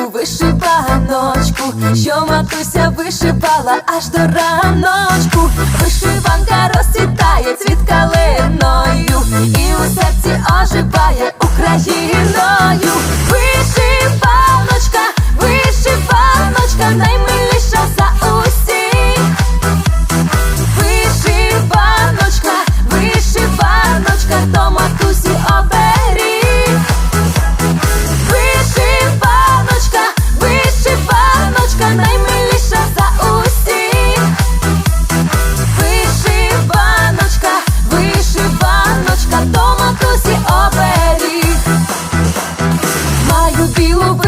таку вишиваночку, що матуся вишивала аж до раночку. Вишиванка розцвітає цвіт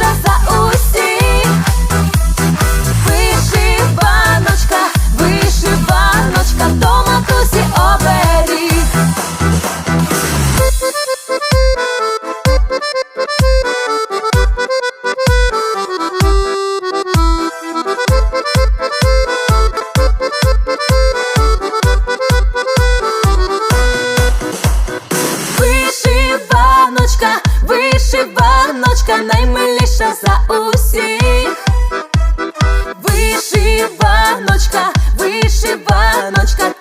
없어서 сильніша за усіх, вишиваночка, вишиваночка.